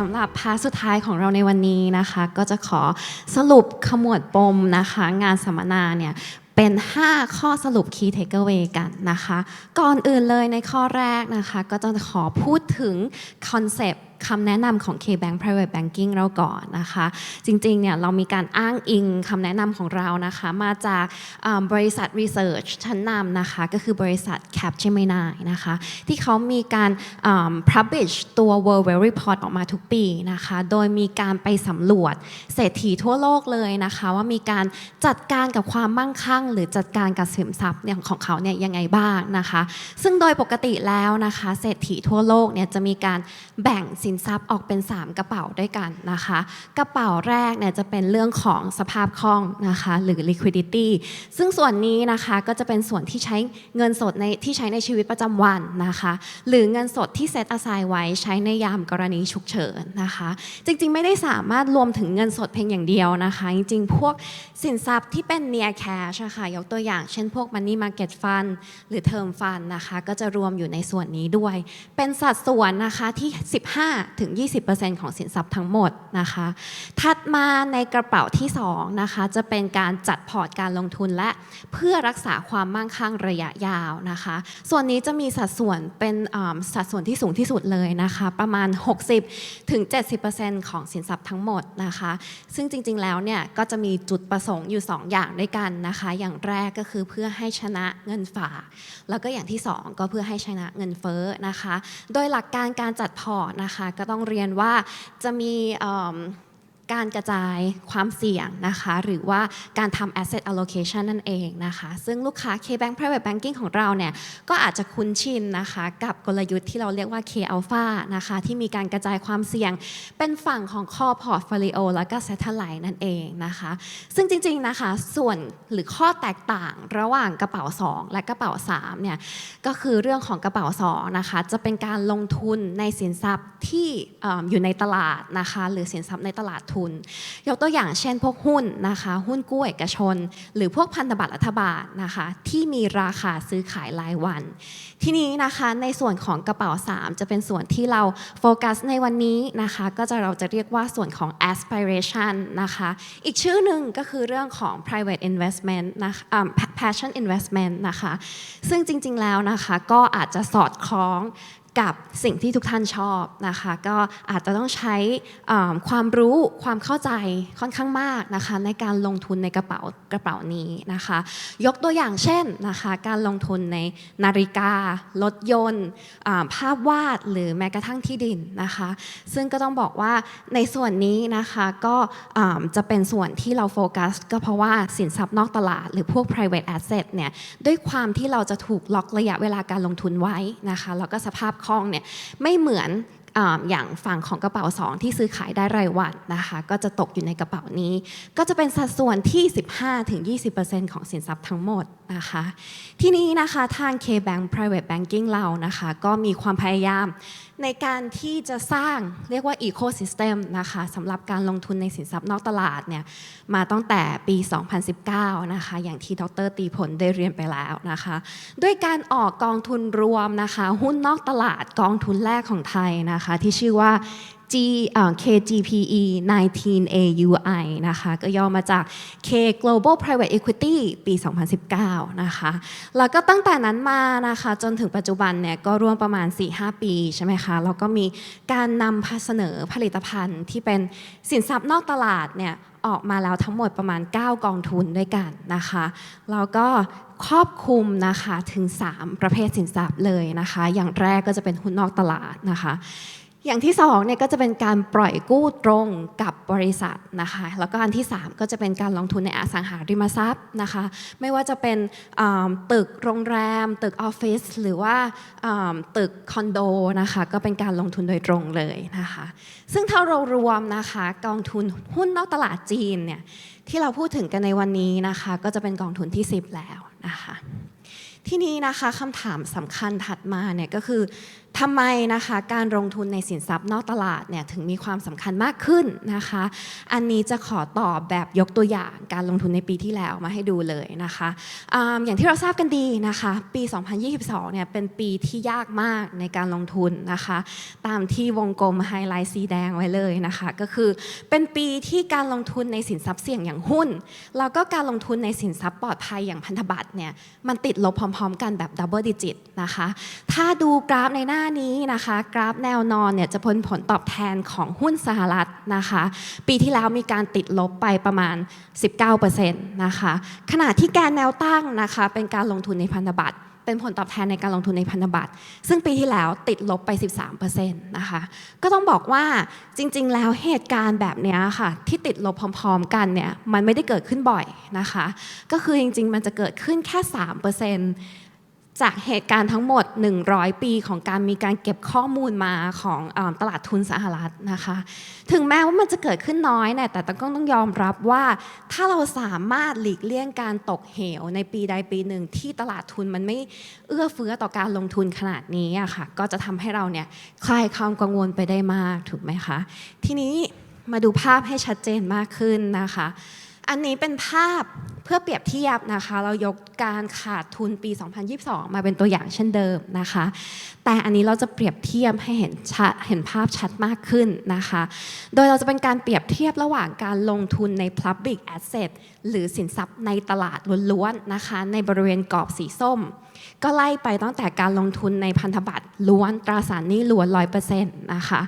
สำหรับพาร์ทสุดท้ายของเราในวันนี้นะคะ ก็จะขอสรุปขมวดปมนะคะ งานสัมมนาเนี่ยเป็น 5 ข้อสรุป Key Takeaway กันนะคะ ก่อนอื่นเลยในข้อแรกนะคะ ก็จะขอพูดถึงคอนเซปต์ คำแนะนำของ K-Bank Private Banking เราก่อนนะคะ จริงๆเนี่ยเรามีการอ้างอิงคำแนะนำของเรานะคะมาจากบริษัท Research ชั้นนำนะคะก็คือบริษัท Capgemini นะคะที่เขามีการ publish ตัว World Wealth Report ออกมาทุกปีนะคะโดยมีการไปสำรวจเศรษฐีทั่วโลกเลยนะคะว่ามีการจัดการกับความมั่งคั่ง หรือจัดการกับสินทรัพย์เนี่ยของเขาเนี่ยยังไงบ้างนะคะ ซึ่งโดยปกติแล้วนะคะเศรษฐีทั่วโลกเนี่ยจะมีการแบ่งสินทรัพย์ออกเป็น 3 กระเป๋าด้วยกันนะคะ กระเป๋าแรกเนี่ยจะเป็นเรื่องของสภาพคล่องนะคะหรือ liquidity ซึ่งส่วนนี้นะคะก็จะเป็นส่วนที่ใช้เงินสดในที่ใช้ในชีวิตประจำวันนะคะ หรือเงินสดที่เซต aside ไว้ใช้ในยามกรณีฉุกเฉินนะคะ จริงๆ ไม่ได้สามารถรวมถึงเงินสดเพียงอย่างเดียวนะคะ จริงๆ พวกสินทรัพย์ที่เป็น near cash ะค่ะยกตัวอย่างเช่นพวก money market fund หรือ term fund นะคะ ก็จะรวมอยู่ในส่วนนี้ด้วย เป็นสัดส่วนนะคะที่ 15ถึง20%ของสินทรัพย์ทั้งหมดนะคะ ถัดมาในกระเป๋าที่2นะคะจะเป็นการจัดพอร์ตการลงทุนและเพื่อรักษาความมั่งคั่งระยะยาวนะคะ ส่วนนี้จะมีสัดส่วนเป็นสัดส่วนที่สูงที่สุดเลยนะคะ ประมาณ 60ถึง70%ของสินทรัพย์ทั้งหมดนะคะ ซึ่งจริงๆแล้วเนี่ยก็จะมีจุดประสงค์อยู่ 2 อย่างด้วยกันนะคะ อย่างแรกก็คือเพื่อให้ชนะเงินฝาก แล้วก็อย่างที่ 2 ก็เพื่อให้ชนะเงินเฟ้อนะคะ โดยหลักการการจัดพอร์ตนะคะก็ต้องเรียนว่าจะมี การกระจายความเสี่ยงนะคะ หรือว่าการทำ asset allocation นั่นเองนะคะ ซึ่งลูกค้า K-Bank Private Banking ของเราเนี่ยก็อาจจะคุ้นชินนะคะ กับกลยุทธ์ที่เราเรียกว่า K Alpha นะคะ ที่มีการกระจายความเสี่ยง เป็นฝั่งของ core portfolio แล้วก็ satellite นั่นเองนะคะ ซึ่งจริงๆนะคะส่วนหรือข้อแตกต่างระหว่างกระเป๋า 2 และกระเป๋า3เนี่ยก็คือเรื่องของกระเป๋า2นะคะจะเป็นการลงทุนในสินทรัพย์ที่เอิ่มอยู่ในตลาดนะคะ หรือสินทรัพย์ในตลาดทุนยกตัวอย่างเช่นพวกหุ้นนะคะหุ้นกู้เอกชน หรือพวกพันธบัตรรัฐบาลนะคะที่มีราคาซื้อขายรายวัน ทีนี้นะคะในส่วนของกระเป๋า 3 จะเป็นส่วนที่เราโฟกัสในวันนี้นะคะก็จะเราจะเรียกว่าส่วนของ aspiration นะคะอีกชื่อหนึ่งก็คือเรื่องของ private investment นะคะ passion investment นะคะซึ่งจริงๆแล้วนะคะก็อาจจะสอดคล้อง กับสิ่งที่ทุกท่านชอบนะคะ ก็อาจจะต้องใช้ความรู้ความเข้าใจค่อนข้างมากนะคะในการลงทุนในกระเป๋ากระเป๋านี้นะคะ ยกตัวอย่างเช่นนะคะการลงทุนในนาฬิการถยนต์ภาพวาดหรือแม้กระทั่งที่ดินนะคะ ซึ่งก็ต้องบอกว่าในส่วนนี้นะคะก็จะเป็นส่วนที่เราโฟกัสก็เพราะว่าสินทรัพย์นอกตลาดหรือพวก private asset เนี่ยด้วยความที่เราจะถูกล็อกระยะเวลาการลงทุนไว้นะคะแล้วก็สภาพคล่องเนี่ยไม่เหมือนอย่างฝั่งของกระเป๋า 2 ที่ซื้อขายได้รายวันนะคะก็จะตกอยู่ในกระเป๋านี้ ก็จะเป็นสัดส่วนที่ 15-20%ของสินทรัพย์ทั้งหมดนะคะที่นี้นะคะทาง K-Bank Private Banking เรานะคะก็มีความพยายาม ในการที่จะสร้างเรียกว่าอีโคซิสเต็มนะคะสำหรับการลงทุนในสินทรัพย์นอกตลาดเนี่ยมาตั้งแต่ปี 2019 นะคะ อย่างที่ดรตีผลได้เรียนไปแล้วนะคะ ด้วยการออกกองทุนรวมนะคะ หุ้นนอกตลาดกองทุนแรกของไทยนะคะ ที่ชื่อว่า G KGPE 19AUI นะคะก็ย่อมาจาก K Global Private Equity ปี 2019 นะคะ แล้วก็ตั้งแต่นั้นมานะคะจนถึงปัจจุบันเนี่ยก็ร่วมประมาณ 4-5 ปีใช่ไหมคะแล้วก็มีการนำเสนอผลิตภัณฑ์ที่เป็นสินทรัพย์นอกตลาดเนี่ยออกมาแล้วทั้งหมดประมาณ 9 กองทุนด้วยกันนะคะแล้วก็ครอบคลุมนะคะถึง 3 ประเภทสินทรัพย์เลยนะคะ อย่างแรกก็จะเป็นหุ้นนอกตลาดนะคะ อย่างที่สองเนี่ยก็จะเป็นการปล่อยกู้ตรงกับบริษัทนะคะแล้วก็อันที่ 3 ก็จะเป็นการลงทุนในอสังหาริมทรัพย์นะคะไม่ว่าจะเป็นตึกโรงแรม ตึกออฟฟิศหรือว่าอ่าตึกคอนโดนะคะก็เป็นการลงทุนโดยตรงเลยนะคะซึ่งถ้าเรารวมนะคะกองทุนหุ้นนอกตลาดจีนเนี่ยที่เราพูดถึงกันในวันนี้นะคะก็จะเป็นกองทุนที่ 10 แล้วนะคะที่นี้นะคะคำถามสำคัญถัดมาเนี่ยก็คือ ทำไมนะคะการลงทุนในสินทรัพย์นอกตลาดเนี่ยถึงมีความสำคัญมากขึ้นนะคะ อันนี้จะขอตอบแบบยกตัวอย่างการลงทุนในปีที่แล้วมาให้ดูเลยนะคะออย่างที่เราทราบกันดีนะคะ ปี 2022 เนี่ยเป็นปีที่ยากมากในการลงทุนนะคะ ตามที่วงกลมไฮไลท์สีแดงไว้เลยนะคะ ก็คือเป็นปีที่การลงทุนในสินทรัพย์เสี่ยงอย่างหุ้น แล้วก็การลงทุนในสินทรัพย์ปลอดภัยอย่างพันธบัตรเนี่ยมันติดลบพร้อม ๆ กันแบบดับเบิลดิจิตนะคะถ้าดูกราฟในหน้านี้นะคะกราฟแนวนอนเนี่ยจะพ้นผลตอบแทนของหุ้นสหรัฐนะคะ ปีที่แล้วมีการติดลบไปประมาณ 19%นะคะขณะที่แกนแนวตั้งนะคะเป็นการลงทุนในพันธบัตรเป็นผลตอบแทนในการลงทุนในพันธบัตร ซึ่งปีที่แล้วติดลบไป 13%นะคะ ก็ต้องบอกว่าจริง ๆ แล้วเหตุการณ์แบบนี้ค่ะ ที่ติดลบพร้อม ๆ กันเนี่ยมันไม่ได้เกิดขึ้นบ่อยนะคะ ก็คือจริง ๆ มันจะเกิดขึ้นแค่ 3% จากเหตุการณ์ทั้งหมด 100 ปีของการมีการเก็บข้อมูลมาของอตลาดทุนสหรัฐนะคะ ถึงแม้ว่ามันจะเกิดขึ้นน้อยแต่ต้องต้องยอมรับว่าถ้าเราสามารถหลีกเลี่ยงการตกเหวในปีใดปีหนึ่งที่ตลาดทุนมันไม่เอื้อเฟื้อต่อการลงทุนขนาดนี้อะค่ะ ก็จะทำให้เราเนี่ยคลายความกังวลไปได้มากถูกไหมคะ ทีนี้มาดูภาพให้ชัดเจนมากขึ้นนะคะ อันนี้เป็นภาพเพื่อเปรียบเทียบนะคะ เรายกการขาดทุนปี 2022 มาเป็นตัวอย่างเช่นเดิมนะคะ แต่อันนี้เราจะเปรียบเทียบให้เห็นชัดเห็นภาพชัดมากขึ้นนะคะ โดยเราจะเป็นการเปรียบเทียบระหว่างการลงทุนใน Public Asset หรือสินทรัพย์ในตลาดล้วนๆนะคะ ในบริเวณกรอบสีส้ม ก็ไล่ไปตั้งแต่การลงทุนในพันธบัตรล้วนตราสารหนี้ล้วนร้อยเปอร์เซ็นต์นะคะ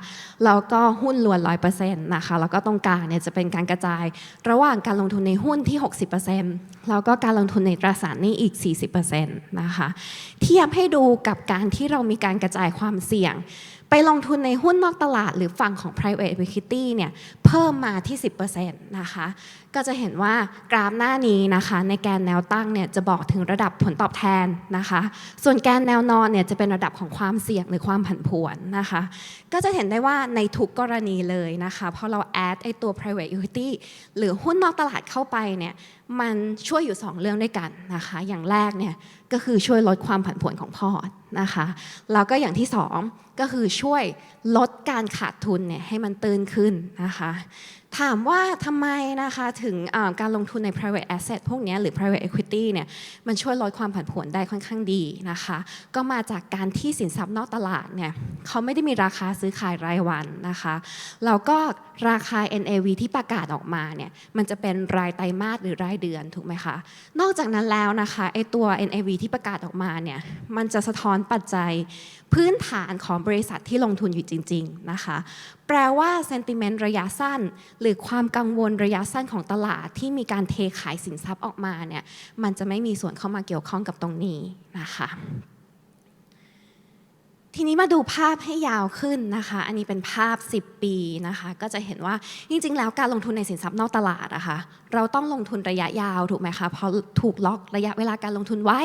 แล้วก็หุ้นล้วนร้อยเปอร์เซ็นะคะแล้วก็ตรงกลางเนี่ยจะเป็นการกระจาย ระหว่างการลงทุนในหุ้นที่ 60%แล้วก็การลงทุนในตราสารหนี้อีก 40%นะคะเทียบให้ดูกับการที่เรามีการกระจายความเสี่ยง ไปลงทุนในหุ้นนอกตลาดหรือฝั่งของ private equity เนี่ยเพิ่มมาที่ 10%นะคะ ก็จะเห็นว่ากราฟหน้านี้นะคะในแกนแนวตั้งเนี่ยจะบอกถึงระดับผลตอบแทนนะคะ ส่วนแกนแนวนอนเนี่ยจะเป็นระดับของความเสี่ยงหรือความผันผวนนะคะ ก็จะเห็นได้ว่าในทุกกรณีเลยนะคะพอเราแอดไอตัว private equity หรือหุ้นนอกตลาดเข้าไปเนี่ยมันช่วยอยู่ 2 เรื่องด้วยกันนะคะ อย่างแรกเนี่ยก็คือช่วยลดความผันผวนของพอร์ต นะคะแล้วก็อย่างที่สองก็คือช่วยลดการขาดทุนเนี่ยให้มันตื่นขึ้นนะคะ ถามว่าทำไมนะคะถึงการลงทุนใน private asset พวกนี้หรือ private equity เนี่ยมันช่วยลดความผันผวนได้ค่อนข้างดีนะคะ ก็มาจากการที่สินทรัพย์นอกตลาดเนี่ยเขาไม่ได้มีราคาซื้อขายรายวันนะคะแล้วก็ราคา NAV ที่ประกาศออกมาเนี่ยมันจะเป็นรายไตรมาสหรือรายเดือนถูกไหมคะนอกจากนั้นแล้วนะคะไอตัว NAV ที่ประกาศออกมาเนี่ยมันจะสะท้อนปัจจัยพื้นฐานของบริษัทที่ลงทุนอยู่จริง ๆนะคะแปลว่า sentiment ระยะสั้น หรือความกังวลระยะสั้นของตลาดที่มีการเทขายสินทรัพย์ออกมาเนี่ยมันจะไม่มีส่วนเข้ามาเกี่ยวข้องกับตรงนี้นะคะ ทีนี้มาดูภาพให้ยาวขึ้นนะคะ อันนี้เป็นภาพ 10 ปีนะคะ ก็จะเห็นว่าจริง ๆ แล้วการลงทุนในสินทรัพย์นอกตลาดอะคะเราต้องลงทุนระยะยาวถูกไหมคะ เพราะถูกล็อกระยะเวลาการลงทุนไว้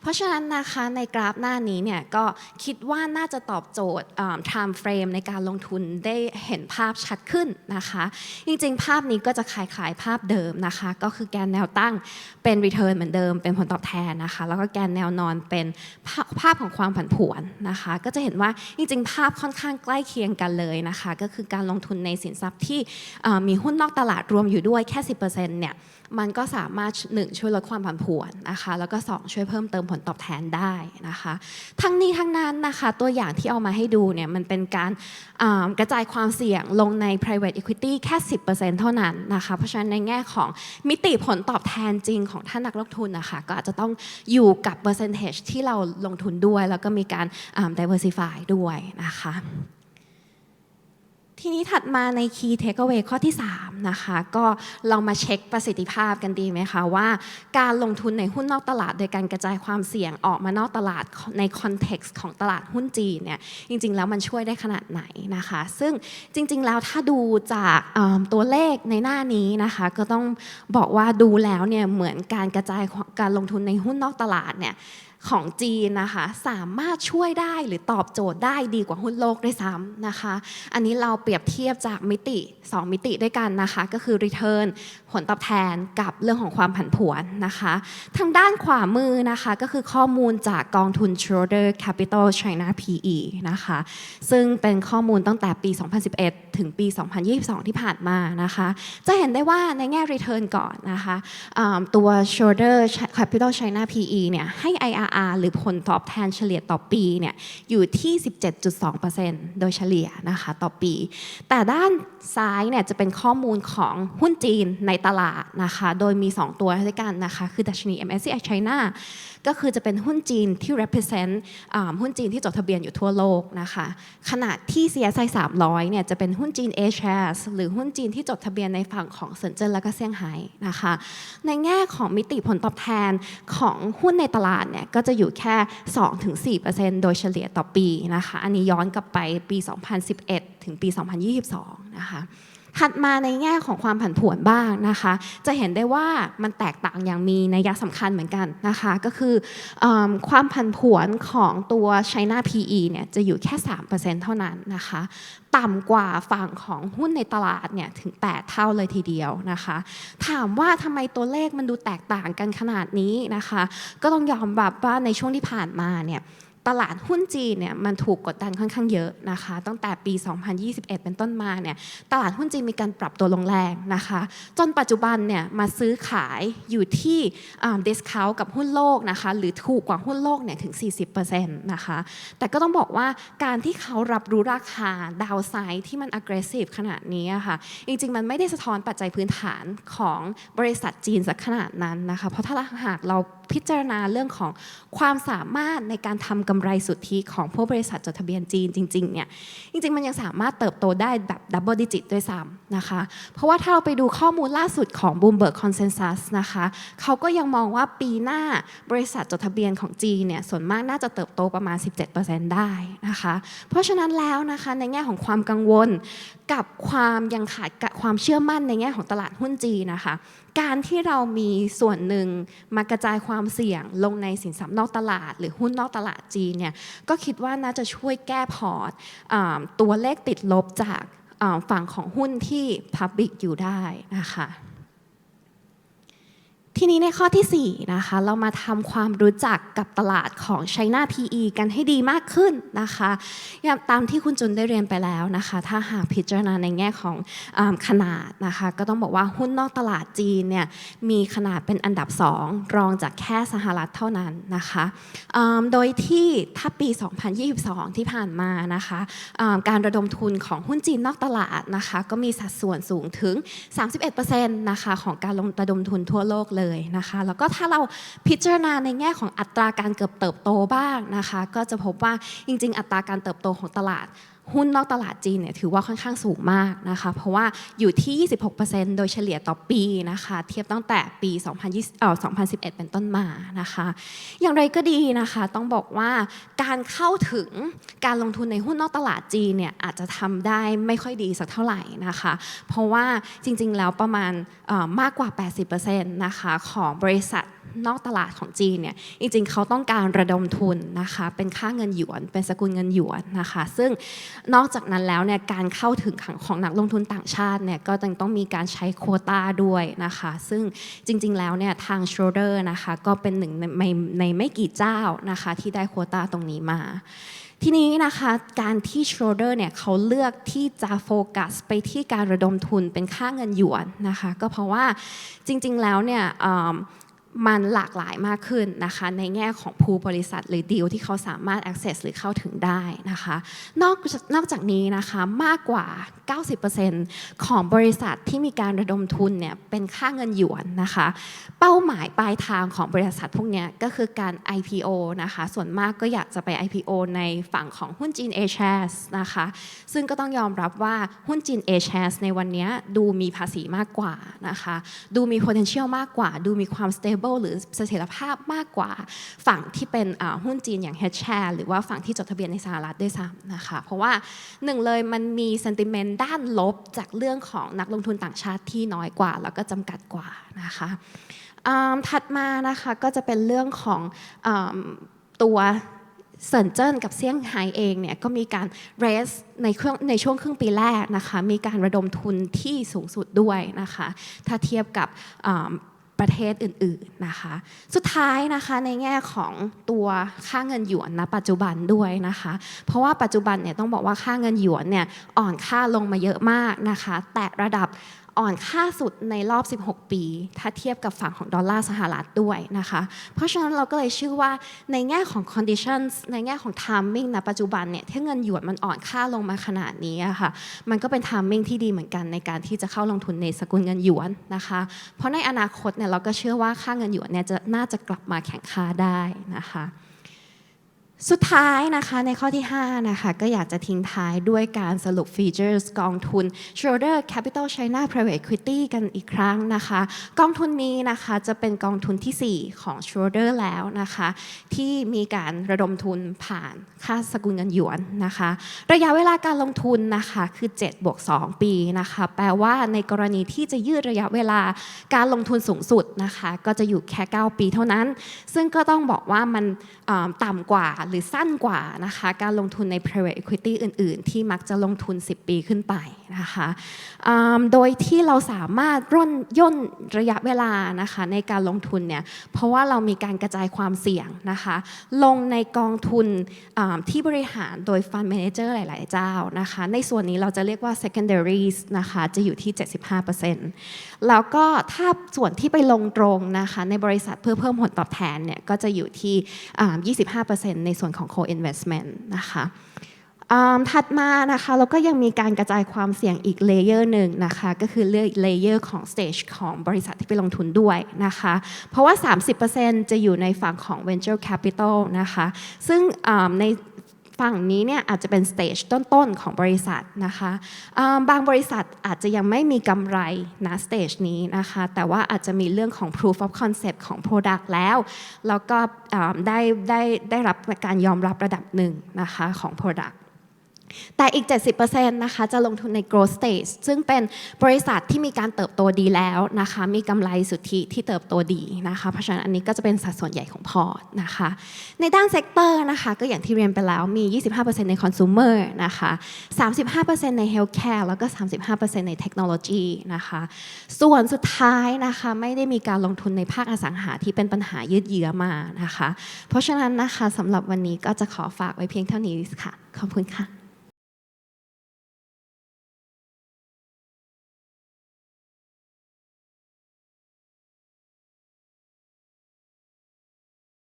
เพราะฉะนั้นนะคะในกราฟหน้านี้เนี่ยก็คิดว่าน่าจะตอบโจทย์ time frame ในการลงทุนได้เห็นภาพชัดขึ้นนะคะ จริง ๆ ภาพนี้ก็จะคล้ายๆภาพเดิมนะคะ ก็คือแกนแนวตั้งเป็น return เหมือนเดิม เป็นผลตอบแทนนะคะ แล้วก็แกนแนวนอนเป็นภาพภาพของความผันผวนนะคะก็จะเห็นว่าจริงๆ ภาพค่อนข้างใกล้เคียงกันเลยนะคะ ก็คือการลงทุนในสินทรัพย์ที่มีหุ้นนอกตลาดรวมอยู่ด้วยแค่ 10%เนี่ย มันก็สามารถ 1 ช่วยลดความผันผวนนะคะ แล้วก็ 2 ช่วยเพิ่มเติมผลตอบแทนได้นะคะ ทั้งนี้ทั้งนั้นนะคะ ตัวอย่างที่เอามาให้ดูเนี่ยมันเป็นการกระจายความเสี่ยงลงใน private equity แค่ 10%เท่านั้นนะคะ เพราะฉะนั้นในแง่ของมิติผลตอบแทนจริงของท่านนักลงทุนนะคะ ก็อาจจะต้องอยู่กับ percentage ที่เราลงทุนด้วย แล้วก็มีการ diversify ด้วยนะคะ ทีนี้ถัดมาใน Key Takeaway ข้อที่ 3 นะคะ ก็เรามาเช็คประสิทธิภาพกันดีไหมคะว่าการลงทุนในหุ้นนอกตลาด โดยการกระจายความเสี่ยงออกมานอกตลาดในคอนเท็กซ์ของตลาดหุ้นจีนเนี่ยจริง ๆ แล้วมันช่วยได้ขนาดไหนนะคะ ซึ่งจริง ๆ แล้วถ้าดูจากตัวเลขในหน้านี้นะคะ ก็ต้องบอกว่าดูแล้วเนี่ยเหมือนการกระจายการลงทุนในหุ้นนอกตลาดเนี่ย ของจีนนะคะสามารถช่วยได้หรือตอบโจทย์ได้ดีกว่าหุ้นโลกด้วยซ้ำนะคะ อันนี้เราเปรียบเทียบจากมิติ 2 มิติด้วยกันนะคะ ก็คือ Return ผลตอบแทนกับเรื่องของความผันผวนนะคะ ทางด้านขวามือนะคะก็คือข้อมูลจากกองทุน Schroder Capital China PE นะคะ ซึ่งเป็นข้อมูลตั้งแต่ปี 2011 ถึงปี 2022 ที่ผ่านมานะคะ จะเห็นได้ว่าในแง่ Return ก่อนนะคะตัว Schroder Capital China PE เนี่ยให้ IRR หรือผลตอบแทนเฉลี่ยต่อปีเนี่ยอยู่ที่ 17.2%โดยเฉลี่ยนะคะต่อปี แต่ด้านซ้ายเนี่ยจะเป็นข้อมูลของหุ้นจีนในตลาดนะคะ โดยมี 2 ตัวด้วยกันนะคะ คือดัชนี MSCI China ก็คือจะเป็นหุ้นจีนที่ represent อ่าหุ้นจีนที่จดทะเบียนอยู่ทั่วโลกนะคะขณะที่ CSI 300เนี่ยจะเป็นหุ้นจีน A shares หรือหุ้นจีนที่จดทะเบียนในฝั่งของเซินเจิ้นและก็เซี่ยงไฮ้นะคะในแง่ของมิติผลตอบแทนของหุ้นในตลาดเนี่ยก็จะอยู่แค่ 2-4%โดยเฉลี่ยต่อปีนะคะอันนี้ย้อนกลับไปปี 2011 ถึงปี 2022 นะคะ ถัดมาในแง่ของความผันผวนบ้างนะคะ จะเห็นได้ว่ามันแตกต่างอย่างมีนัยสำคัญเหมือนกันนะคะ ก็คืออความผันผวนของตัว China PE เนี่ยจะอยู่แค่ 3%เท่านั้นนะคะ ต่ำกว่าฝั่งของหุ้นในตลาดเนี่ยถึง 8 เท่าเลยทีเดียวนะคะ ถามว่าทำไมตัวเลขมันดูแตกต่างกันขนาดนี้นะคะ ก็ต้องยอมรับว่าในช่วงที่ผ่านมาเนี่ย ตลาดหุ้นจีนเนี่ยมันถูกกดดันค่อนข้างเยอะนะคะตั้งแต่ปี 2021 เป็นต้นมาเนี่ยตลาดหุ้นจีนมีการปรับตัวลงแรงนะคะ จนปัจจุบันเนี่ยมาซื้อขายอยู่ที่ดิสคาวกับหุ้นโลกนะคะหรือถูกกว่าหุ้นโลกเนี่ยถึง 40%นะคะแต่ก็ต้องบอกว่าการที่เขารับรู้ราคาดาวไซด์ที่มัน aggressive ขนาดนี้อะค่ะจริงๆ มันไม่ได้สะท้อนปัจจัยพื้นฐานของบริษัทจีนสักขนาดนั้นนะคะเพราะถ้าหากเราพิจารณาเรื่องของความสามารถในการทำกำไรสุทธิของพวกบริษัทจดทะเบียนจีนจริงๆเนี่ยจริง ๆ มันยังสามารถเติบโตได้แบบดับเบิลดิจิตด้วยซ้ำนะคะเพราะว่าถ้าเราไปดูข้อมูลล่าสุดของ Bloomberg Consensus นะคะเขาก็ยังมองว่าปีหน้าบริษัทจดทะเบียนของจีนเนี่ยส่วนมากน่าจะเติบโตประมาณ 17%ได้นะคะเพราะฉะนั้นแล้วนะคะในแง่ของความกังวลกับความยังขาดความเชื่อมั่นในแง่ของตลาดหุ้นจีนนะคะ การที่เรามีส่วนหนึ่งมากระจายความเสี่ยงลงในสินทรัพย์นอกตลาด หรือหุ้นนอกตลาดจีนเนี่ยก็คิดว่าน่าจะช่วยแก้พอร์ตตัวเลขติดลบจากฝั่งของหุ้นที่ Public อยู่ได้นะคะ ทีนี้ในข้อทีสี่ 4 นะคะ เรามาทำความรู้จักกับตลาดของ China PE กันให้ดีมากขึ้นนะคะอย่างตามที่คุณจุนได้เรียนไปแล้วนะคะ ถ้าหากพิจารณาในแง่ของอขนาดนะคะ ก็ต้องบอกว่าหุ้นนอกตลาดจีนเนี่ยมีขนาดเป็นอันดับ 2 รองจากแค่สหรัฐเท่านั้นนะคะโดยที่ถ้าปี 2022 ที่ผ่านมานะคะการระดมทุนของหุ้นจีนนอกตลาดนะคะ ก็มีสัดส่วนสูงถึง 31%นะคะของการลงระดมทุนทั่วโลกเลยนะคะ แล้วก็ถ้าเราพิจารณาในแง่ของอัตราการเกิดเติบโตบ้างนะคะ ก็จะพบว่าจริง ๆ อัตราการเติบโตของตลาด หุ้นนอกตลาดจีนเนี่ยถือว่าค่อนข้างสูงมากนะคะเพราะว่าอยู่ที่ 26%โดยเฉลี่ยต่อปีนะคะเทียบตั้งแต่ปี 2020เอ่อ2011 เป็นต้นมานะคะ อย่างไรก็ดีนะคะต้องบอกว่าการเข้าถึงการลงทุนในหุ้นนอกตลาดจีนเนี่ยอาจจะทำได้ไม่ค่อยดีสักเท่าไหร่นะคะ เพราะว่าจริงๆแล้วประมาณมากกว่า 80%นะคะของบริษัท นอกตลาดของจีนเนี่ยจริงๆเขาต้องการระดมทุนนะคะเป็นค่าเงินหยวน เป็นสกุลเงินหยวนนะคะซึ่งนอกจากนั้นแล้วเนี่ยการเข้าถึงของนักลงทุนต่างชาติเนี่ยก็ยังต้องมีการใช้โควต้าด้วยนะคะซึ่งจริงๆแล้วเนี่ยทางชโรเดอร์นะคะก็เป็นหนึ่งในในในไม่กี่เจ้านะคะที่ได้โควต้าตรงนี้มาทีนี้นะคะการที่ชโรเดอร์เนี่ยเขาเลือกที่จะโฟกัสไปที่การระดมทุนเป็นค่าเงินหยวนนะคะก็เพราะว่าจริงๆแล้วเนี่ย มันหลากหลายมากขึ้นนะคะในแง่ของภูบริษัทหรือดีลที่เขาสามารถ access หรือเข้าถึงได้นะคะนอกจากนอกจากนี้นะคะมากกว่า 90%ของบริษัทที่มีการระดมทุนเนี่ยเป็นค่าเงินหยวนนะคะเป้าหมายปลายทางของบริษัทพวกนี้ก็คือการ IPO นะคะส่วนมากก็อยากจะไป IPO ในฝั่งของหุ้นจีน A shares นะคะซึ่งก็ต้องยอมรับว่าหุ้นจีน A shares ในวันนี้ดูมีภาษีมากกว่านะคะดูมี potential มากกว่า ดูมีความ stable หรือเสถียรภาพมากกว่าฝั่งที่เป็นหุ้นจีนอย่าง H share หรือว่าฝั่งที่จดทะเบียนในสหรัฐด้วยซ้ำนะคะ เพราะว่าหนึ่งเลยมันมี sentiment ด้านลบจากเรื่องของนักลงทุนต่างชาติที่น้อยกว่า แล้วก็จำกัดกว่านะคะถัดมานะคะก็จะเป็นเรื่องของอตัวเซินเจิ้นกับเซี่ยงไฮ้เองเนี่ยก็มีการ raise ในเครื่องในช่วงครึ่งปีแรกนะคะมีการระดมทุนที่สูงสุดด้วยนะคะถ้าเทียบกับ ประเทศอื่นๆนะคะ สุดท้ายนะคะในแง่ของตัวค่าเงินหยวนณปัจจุบันด้วยนะคะ เพราะว่าปัจจุบันเนี่ยต้องบอกว่าค่าเงินหยวนเนี่ยอ่อนค่าลงมาเยอะมากนะคะ แตะระดับ อ่อนค่าสุดในรอบ 16 ปี ถ้าเทียบกับฝั่งของดอลลาร์สหรัฐด้วยนะคะ เพราะฉะนั้นเราก็เลยชื่อว่าในแง่ของ conditions ในแง่ของ timing ณปัจจุบันเนี่ยที่เงินหยวนมันอ่อนค่าลงมาขนาดนี้ค่ะ มันก็เป็น timing ที่ดีเหมือนกันในการที่จะเข้าลงทุนในสกุลเงินหยวนนะคะ เพราะในอนาคตเนี่ยเราก็เชื่อว่าค่าเงินหยวนเนี่ยจะน่าจะกลับมาแข่งค่าได้นะคะ สุดท้ายนะคะในข้อที่ 5 นะคะ ก็อยากจะทิ้งท้ายด้วยการสรุปฟีเจอร์กองทุน Schroder Capital China Private Equity กันอีกครั้งนะคะ กองทุนนี้นะคะจะเป็นกองทุนทีสี่4 ของ Schroder แล้วนะคะ ที่มีการระดมทุนผ่านค่าสกุลเงินหยวนนะคะ ระยะเวลาการลงทุนนะคะคือ7บวก2ปีนะคะ แปลว่าในกรณีที่จะยืดระยะเวลาการลงทุนสูงสุดนะคะ ก็จะอยู่แค่ 9 ปีเท่านั้น ซึ่งก็ต้องบอกว่ามันต่ำกว่าหรือสั้นกว่านะคะการลงทุนใน private equity อื่น ๆ ที่มักจะลงทุน 10 ปีขึ้นไปนะคะโดยที่เราสามารถร่นย่นระยะเวลานะคะในการลงทุนเนี่ยเพราะว่าเรามีการกระจายความเสี่ยงนะคะลงในกองทุนที่บริหารโดย fund manager หลาย ๆ เจ้านะคะในส่วนนี้เราจะเรียกว่า secondaries นะคะจะอยู่ที่ 75%แล้วก็ถ้าส่วนที่ไปลงตรงนะคะในบริษัทเพื่อเพิ่มผลตอบแทนเนี่ยก็จะอยู่ที่อ่า25%ในส่วนของ co-investment นะคะถัดมานะคะเราก็ยังมีการกระจายความเสี่ยงอีกเลเยอร์หนึ่งนะคะก็คือเลเลเยอร์ของ stage ของบริษัทที่ไปลงทุนด้วยนะคะเพราะว่า 30%จะอยู่ในฝั่งของ venture capital นะคะซึ่งใน ฝั่งนี้เนี่ยอาจจะเป็นสเตจต้นๆของบริษัทนะคะบางบริษัทอาจจะยังไม่มีกำไรนะสเตจนี้นะคะแต่ว่าอาจจะมีเรื่องของ proof of concept ของ product แล้ว แล้วก็ได้ได้ได้รับการยอมรับระดับหนึ่งนะคะของ product แต่อีก 70%นะคะจะลงทุนใน growth stage ซึ่งเป็นบริษัทที่มีการเติบโตดีแล้วนะคะ มีกำไรสุทธิที่เติบโตดีนะคะ เพราะฉะนั้นอันนี้ก็จะเป็นสัดส่วนใหญ่ของพอร์ตนะคะ ในด้านเซกเตอร์นะคะก็อย่างที่เรียนไปแล้วมี 25%ใน consumer นะคะ 35%ใน healthcare แล้วก็ 35%ในเทคโนโลยีนะคะ ส่วนสุดท้ายนะคะไม่ได้มีการลงทุนในภาคอสังหาที่เป็นปัญหายืดเยื้อมานะคะ เพราะฉะนั้นนะคะสำหรับวันนี้ก็จะขอฝากไว้เพียงเท่านี้ค่ะ ขอบคุณค่ะ